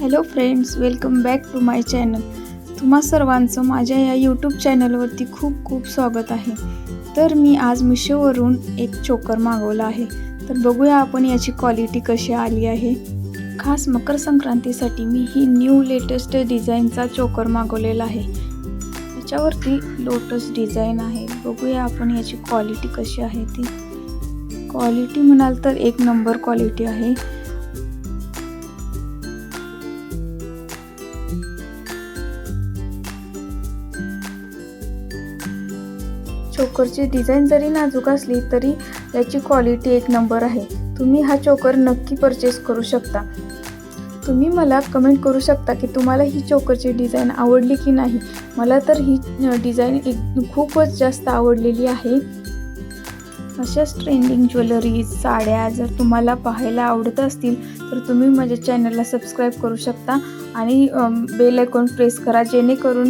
Hello friends welcome back to my channel तुम्हा सर्वांचं माझ्या या यूट्यूब चॅनलवरती खूप खूप स्वागत आहे. तर मी आज मिशोवरून एक चोकर मागवला आहे. तर बघूया आपण याची क्वालिटी कशी आली आहे. खास मकर संक्रांतीसाठी मी ही न्यू लेटेस्ट डिझाईनचा चोकर मागवलेला आहे. याच्यावरती लोटस डिझाईन आहे. बघूया आपण याची क्वालिटी कशी आहे ती. क्वालिटी म्हणाल तर एक नंबर क्वालिटी आहे. चोकरची डिझाईन जरी नाजूक असली तरी याची क्वालिटी एक नंबर आहे. तुम्ही हा चोकर नक्की परचेस करू शकता. तुम्ही मला कमेंट करू शकता की तुम्हाला ही चोकरची डिझाईन आवडली की नाही. मला तर ही डिझाईन एक खूपच जास्त आवडलेली आहे. अशाच ट्रेंडिंग ज्वेलरीज साड्या जर तुम्हाला पाहायला आवडत असतील तर तुम्ही माझ्या चॅनलला सबस्क्राईब करू शकता. आणि बेल आयकॉन प्रेस करा जेणेकरून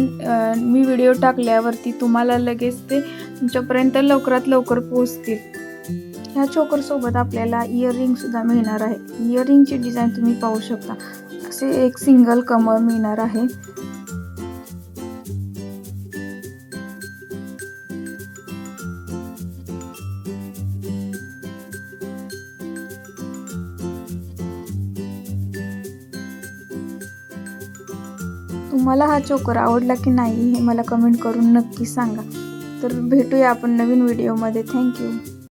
मी व्हिडिओ टाकल्यावरती तुम्हाला लगेच ते तुमच्यापर्यंत लवकरात लवकर पोहोचतील. ह्या चोकरसोबत आपल्याला इयरिंगसुद्धा मिळणार आहे. इयरिंगची डिझाईन तुम्ही पाहू शकता. असे एक सिंगल कमळ मिळणार आहे. तुम्हाला हा चोकर आवडला की नाही हे मला कमेंट करून नक्की सांगा. तर भेटूया आपण नवीन व्हिडिओमध्ये. थँक्यू